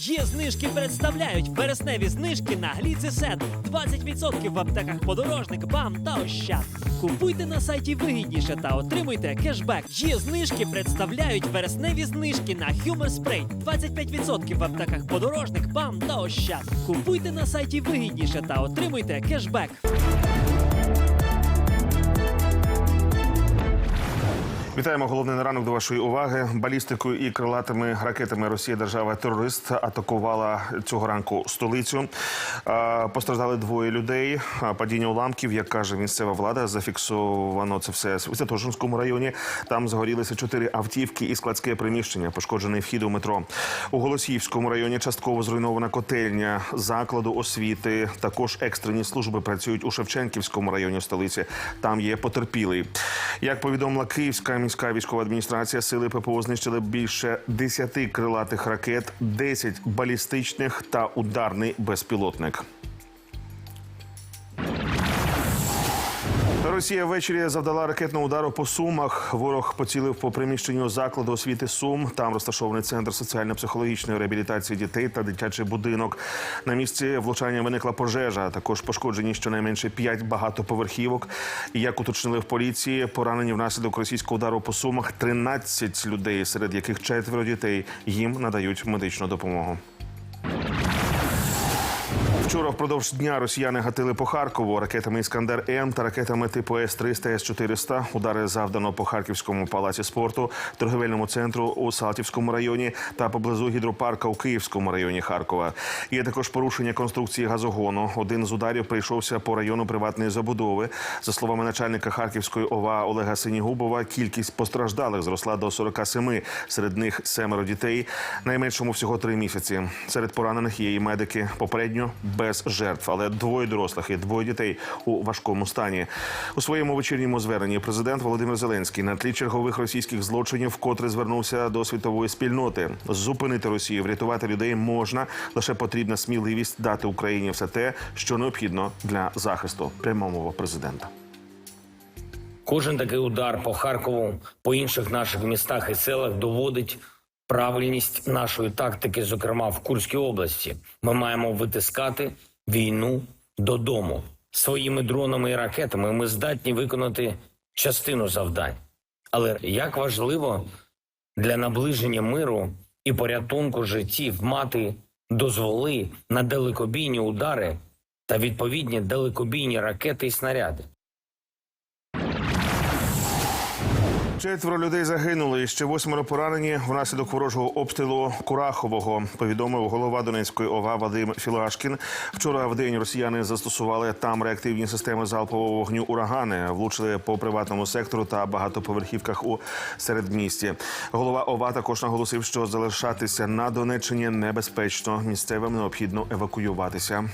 Є знижки представляють вересневі знижки на гліцесет. 20% в аптеках подорожник, бам та ощад. Купуйте на сайті вигідніше та отримуйте кешбек. Є знижки представляють вересневі знижки на Humor Spray. 25% в аптеках подорожник, бам та ощад. Купуйте на сайті вигідніше та отримуйте кешбек. Вітаємо головний на ранок до вашої уваги. Балістикою і крилатими ракетами Росія держава-терорист атакувала цього ранку столицю. Постраждали двоє людей. Падіння уламків, як каже місцева влада, зафіксовано це все в Святошинському районі. Там загорілися чотири автівки і складське приміщення. Пошкоджений вхід у метро. У Голосіївському районі частково зруйнована котельня закладу освіти. Також екстрені служби працюють у Шевченківському районі столиці. Там є потерпілий. Як повідомила Київська міська військова адміністрація, сили ППО знищили більше 10 крилатих ракет, 10 балістичних та ударний безпілотник. Росія ввечері завдала ракетного удару по сумах. Ворог поцілив по приміщенню закладу освіти Сум. Там розташований центр соціально-психологічної реабілітації дітей та дитячий будинок. На місці влучання виникла пожежа. Також пошкоджені щонайменше п'ять багатоповерхівок. Як уточнили в поліції, поранені внаслідок російського удару по сумах 13 людей, серед яких четверо дітей їм надають медичну допомогу. Вчора впродовж дня росіяни гатили по Харкову ракетами Іскандер М та ракетами типу С-300, С-400. Удари завдано по Харківському палаці спорту, торговельному центру у Салтівському районі та поблизу гідропарка у Київському районі Харкова. Є також порушення конструкції газогону. Один з ударів прийшовся по району приватної забудови. За словами начальника Харківської ОВА Олега Синігубова, кількість постраждалих зросла до 47, серед них семеро дітей. Найменшому всього три місяці. Серед поранених є і медики. Попередньо без жертв, але двоє дорослих і двоє дітей у важкому стані. У своєму вечірньому зверненні президент Володимир Зеленський на тлі чергових російських злочинів вкотре звернувся до світової спільноти. Зупинити Росію, врятувати людей можна. Лише потрібна сміливість дати Україні все те, що необхідно для захисту. Пряма мова президента. Кожен такий удар по Харкову, по інших наших містах і селах доводить правильність нашої тактики, зокрема в Курській області. Ми маємо витискати війну додому. Своїми дронами і ракетами ми здатні виконати частину завдань. Але як важливо для наближення миру і порятунку життів мати дозволи на далекобійні удари та відповідні далекобійні ракети і снаряди. Четверо людей загинули. і Ще восьмеро поранені внаслідок ворожого обстрілу Курахового. Повідомив голова Донецької ОВА Вадим Філашкін. Вчора в день росіяни застосували там реактивні системи залпового вогню урагани, влучили по приватному сектору та багатоповерхівках у середмісті. Голова ОВА також наголосив, що залишатися на Донеччині небезпечно. Місцевим необхідно евакуюватися.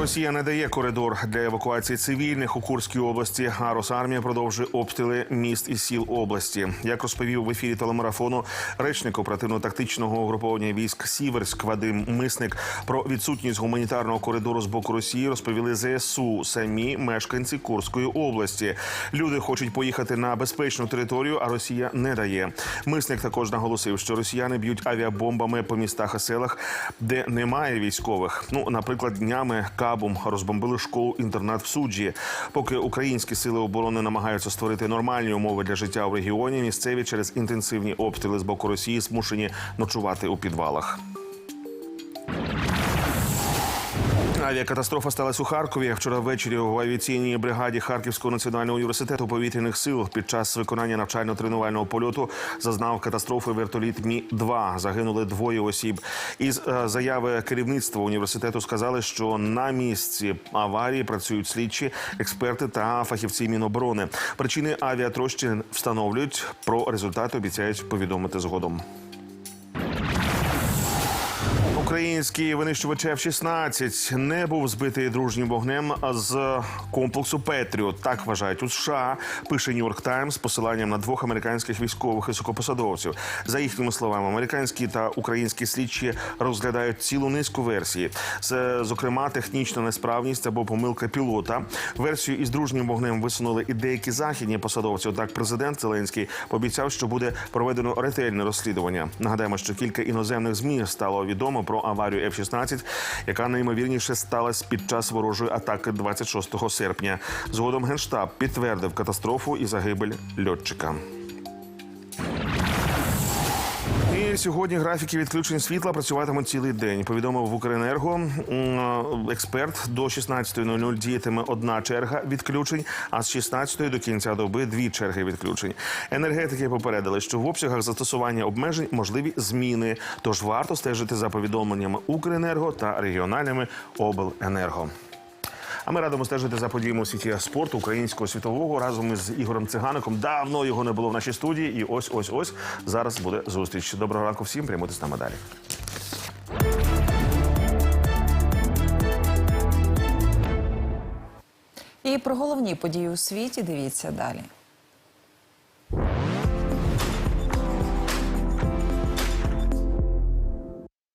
Росія не дає коридор для евакуації цивільних у Курській області. А Росармія продовжує обстріли міст і сіл області. Як розповів в ефірі телемарафону речник оперативно-тактичного угруповання військ Сіверськ Вадим Мисник про відсутність гуманітарного коридору з боку Росії розповіли ЗСУ самі мешканці Курської області. Люди хочуть поїхати на безпечну територію, а Росія не дає. Мисник також наголосив, що росіяни б'ють авіабомбами по містах і селах, де немає військових. Ну, наприклад, днями Кабум розбомбили школу-інтернат в суджі. Поки українські сили оборони намагаються створити нормальні умови для життя в регіоні, місцеві через інтенсивні обстріли з боку Росії змушені ночувати у підвалах. Авіакатастрофа сталася у Харкові. Вчора ввечері у авіаційній бригаді Харківського національного університету повітряних сил під час виконання навчально-тренувального польоту зазнав катастрофи вертоліт Мі 2 Загинули двоє осіб. Із е, заяви керівництва університету сказали, що на місці аварії працюють слідчі, експерти та фахівці Міноборони. Причини авіатрощин встановлюють. Про результати обіцяють повідомити згодом. Український винищувач F-16 не був збитий дружнім вогнем з комплексу Петріот. Так вважають у США. Пише Нью-Йорк Таймс посиланням на двох американських військових високопосадовців. За їхніми словами, американські та українські слідчі розглядають цілу низку версій. Це, зокрема, технічна несправність або помилка пілота. Версію із дружнім вогнем висунули і деякі західні посадовці. Однак президент Зеленський пообіцяв, що буде проведено ретельне розслідування. Нагадаємо, що кілька іноземних змі стало відомо про аварію F-16, яка найімовірніше сталася під час ворожої атаки 26 серпня. Згодом генштаб підтвердив катастрофу і загибель льотчика. Сьогодні графіки відключень світла працюватимуть цілий день. Повідомив в Укренерго експерт. До 16.00 діятиме одна черга відключень, а з 16 до кінця доби дві черги відключень. Енергетики попередили, що в обсягах застосування обмежень можливі зміни. Тож варто стежити за повідомленнями Укренерго та регіональними обленерго. А ми радимо стежити за подіями у світі спорту українського світового разом із Ігорем Цигаником. Давно його не було в нашій студії, і ось ось ось зараз буде зустріч. Доброго ранку всім. Прямуйте з нами далі. І про головні події у світі дивіться далі.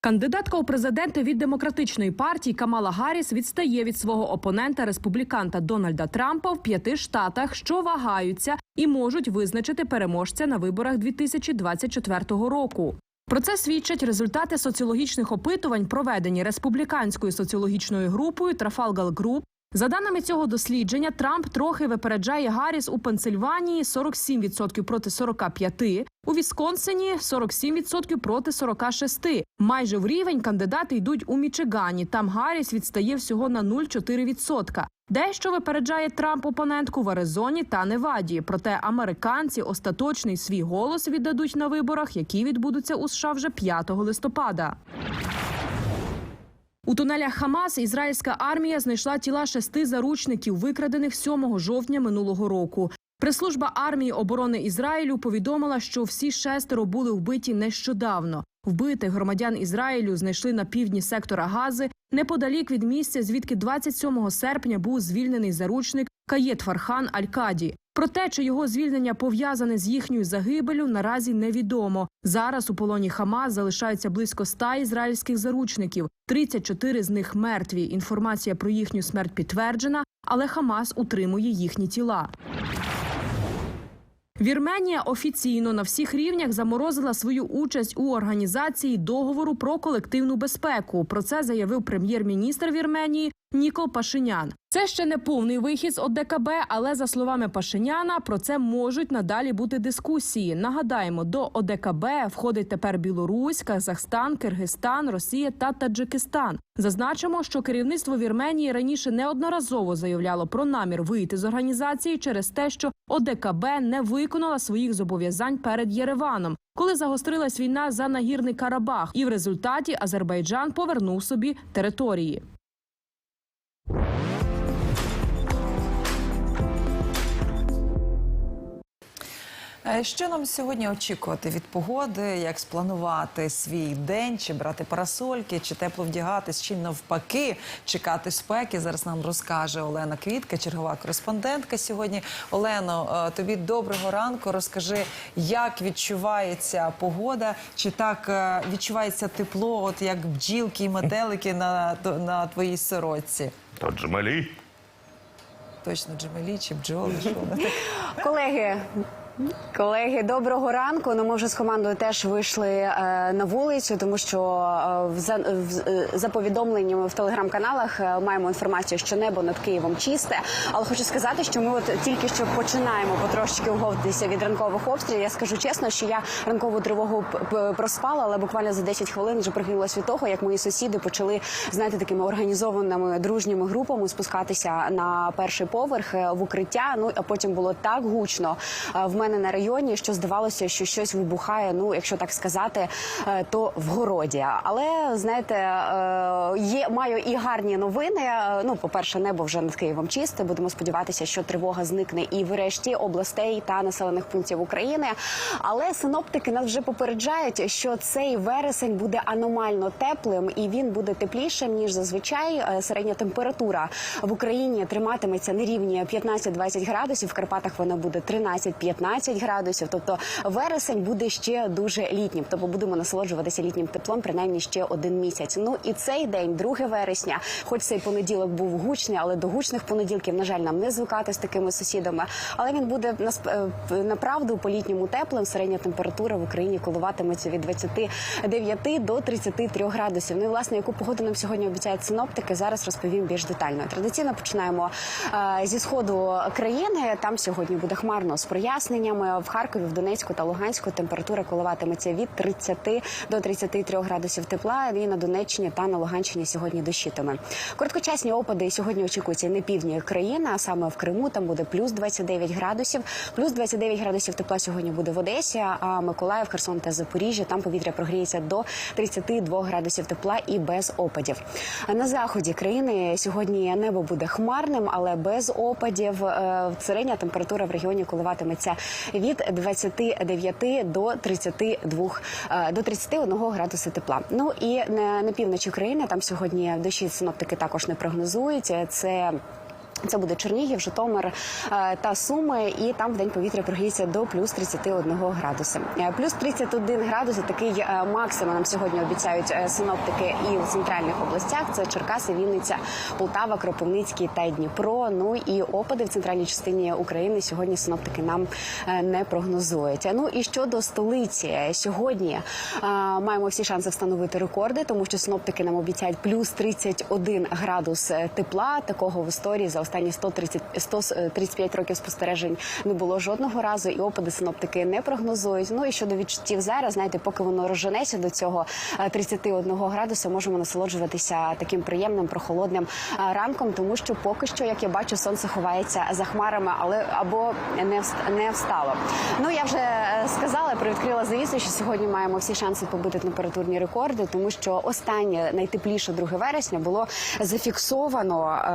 Кандидатка у президенти від демократичної партії Камала Гарріс відстає від свого опонента республіканта Дональда Трампа в п'яти штатах, що вагаються і можуть визначити переможця на виборах 2024 року. Про це свідчать результати соціологічних опитувань, проведені республіканською соціологічною групою Trafalgar Group. За даними цього дослідження, Трамп трохи випереджає Гарріс у Пенсильванії 47% проти 45%, у Вісконсині 47% проти 46%. Майже в рівень кандидати йдуть у Мічигані. Там Гарріс відстає всього на 0,4%. Дещо випереджає Трамп опонентку в Аризоні та Неваді. Проте американці остаточний свій голос віддадуть на виборах, які відбудуться у США вже 5 листопада. У тунелях Хамас ізраїльська армія знайшла тіла шести заручників, викрадених 7 жовтня минулого року. Прес-служба армії оборони Ізраїлю повідомила, що всі шестеро були вбиті нещодавно. Вбитих громадян Ізраїлю знайшли на півдні сектора Гази, неподалік від місця, звідки 27 серпня був звільнений заручник Каєт Фархан Аль-Каді. Про те, чи його звільнення пов'язане з їхньою загибелю, наразі невідомо. Зараз у полоні Хамас залишаються близько ста ізраїльських заручників. 34 з них мертві. Інформація про їхню смерть підтверджена, але Хамас утримує їхні тіла. Вірменія офіційно на всіх рівнях заморозила свою участь у організації договору про колективну безпеку. Про це заявив прем'єр-міністр Вірменії Нікол Пашинян. Це ще не повний вихід з ОДКБ, але за словами Пашиняна, про це можуть надалі бути дискусії. Нагадаємо, до ОДКБ входить тепер Білорусь, Казахстан, Киргизстан, Росія та Таджикистан. Зазначимо, що керівництво Вірменії раніше неодноразово заявляло про намір вийти з організації через те, що ОДКБ не виконала своїх зобов'язань перед Єреваном, коли загострилась війна за нагірний Карабах, і в результаті Азербайджан повернув собі території. Що нам сьогодні очікувати від погоди? Як спланувати свій день, чи брати парасольки, чи тепло вдягатись, чи навпаки чекати спеки? Зараз нам розкаже Олена Квітка, чергова кореспондентка сьогодні. Олено, е, тобі доброго ранку. Розкажи, як відчувається погода, чи так е, відчувається тепло, от як бджілки і метелики на, на твоїй сорочці? То Джамалі. Точно джемелі чи бджоли? Що? Колеги. Колеги, доброго ранку. Ну, ми вже з командою теж вийшли е, на вулицю, тому що е, за, в, е, за повідомленнями в телеграм-каналах е, маємо інформацію, що небо над Києвом чисте. Але хочу сказати, що ми от тільки що починаємо потрошечки оговтатися від ранкових обстрілів. Я скажу чесно, що я ранкову тривогу проспала, але буквально за 10 хвилин вже пригнулася від того, як мої сусіди почали знаєте такими організованими дружніми групами спускатися на перший поверх е, в укриття. Ну а потім було так гучно. Е, В мене на районі, що здавалося, що щось вибухає. Ну, якщо так сказати, е, то в городі. Але знаєте, е, є маю і гарні новини. Е, Ну, по перше, небо вже над Києвом чисте. Будемо сподіватися, що тривога зникне і в решті областей та населених пунктів України. Але синоптики нас вже попереджають, що цей вересень буде аномально теплим і він буде теплішим ніж зазвичай. Середня температура в Україні триматиметься на рівні 15-20 градусів. В Карпатах вона буде 13-15 градусів. Тобто вересень буде ще дуже літнім. Тобто будемо насолоджуватися літнім теплом принаймні ще один місяць. Ну і цей день, 2 вересня, хоч цей понеділок був гучний, але до гучних понеділків, на жаль, нам не звикати з такими сусідами. Але він буде е, направду по літньому теплим. Середня температура в Україні коливатиметься від 29 до 33 градусів. Ну і власне, яку погоду нам сьогодні обіцяють синоптики, зараз розповім більш детально. Традиційно починаємо е, зі сходу країни. Там сьогодні буде хмарно з проясненнями. В Харкові, в Донецьку та Луганську температура коливатиметься від 30 до 33 градусів тепла. І на Донеччині та на Луганщині сьогодні дощитиме. Короткочасні опади сьогодні очікуються на півдні країни, а саме в Криму. Там буде плюс 29 градусів. Плюс 29 градусів тепла сьогодні буде в Одесі. А Миколаїв, Херсон та Запоріжжя там повітря прогріється до 32 градусів тепла і без опадів. На заході країни сьогодні небо буде хмарним, але без опадів. Е, Середня температура в регіоні коливатиметься від 29 до 32, е, до 31 градуса тепла. Ну і на, на півночі країни там сьогодні дощі синоптики також не прогнозують. Це це буде Чернігів, Житомир е, та Суми, і там в день повітря прогріється до плюс 31 градуса. Е, Плюс 31 градус – такий е, максимум нам сьогодні обіцяють синоптики і у центральних областях. Це Черкаси, Вінниця, Полтава, Кропивницький та Дніпро. Ну і опади в центральній частині України сьогодні синоптики нам не прогнозують. Ну і щодо столиці, сьогодні маємо всі шанси встановити рекорди, тому що синоптики нам обіцяють плюс 31 градус тепла. Такого в історії за останні 130, 135 років спостережень не було жодного разу, і опади синоптики не прогнозують. Ну і щодо відчуттів зараз, знаєте, поки воно розженеться до цього е, 31 градуса, можемо насолоджуватися таким приємним прохолодним е, ранком, тому що поки що, як я бачу, сонце ховається за хмарами, але або не не встало. Ну я вже е, сказала, привідкрила завісу, що сьогодні маємо всі шанси побити температурні рекорди, тому що останнє найтепліше 2 вересня було зафіксовано е,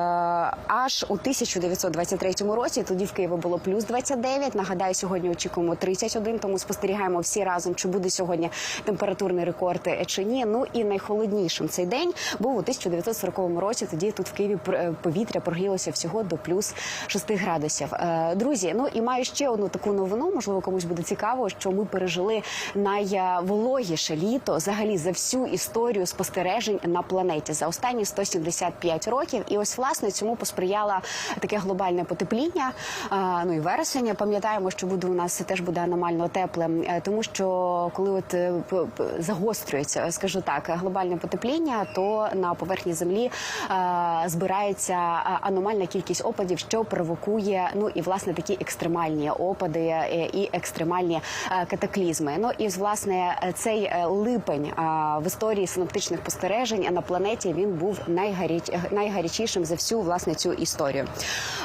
аж у 1923 році. Тоді в Києві було плюс 29. Нагадаю, сьогодні очікуємо 31, тому спостерігаємо всі разом, чи буде сьогодні температурний рекорд чи ні. Ну і найхолоднішим цей день був у 1940 році. Тоді тут в Києві е, повітря прогрілося всього до плюс 6 градусів. Е, Друзі, ну і маю ще одну таку новину. Можливо, комусь буде цікаво, що ми пережили найвологіше літо взагалі за всю історію спостережень на планеті за останні 175 років. І ось власне цьому посприяло таке глобальне потепління. Ну і вересень. Пам'ятаємо, що буде у нас теж буде аномально теплим, е, тому що коли от е, загострюється, скажу так, глобальне потепління, то на поверхні землі е, збирається аномальна кількість опадів, що провокує ну і власне такі екстремальні опади і екстремальні катаклізми. Ну і власне е, цей е, липень е, в історії синоптичних спостережень на планеті він був найгаріч, найгарячішим за всю власне цю історію.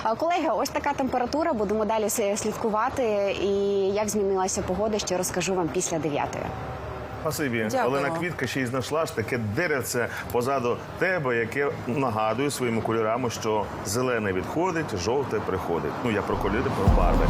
Е, Колеги, ось така температура. Будемо далі слідкувати. І як змінилася погода, ще розкажу вам після дев'ятої. Спасибі. Олена Квітка ще й знайшла ж таке деревце позаду тебе, яке нагадує своїми кольорами, що зелене відходить, жовте приходить. Ну я про кольори, про барви.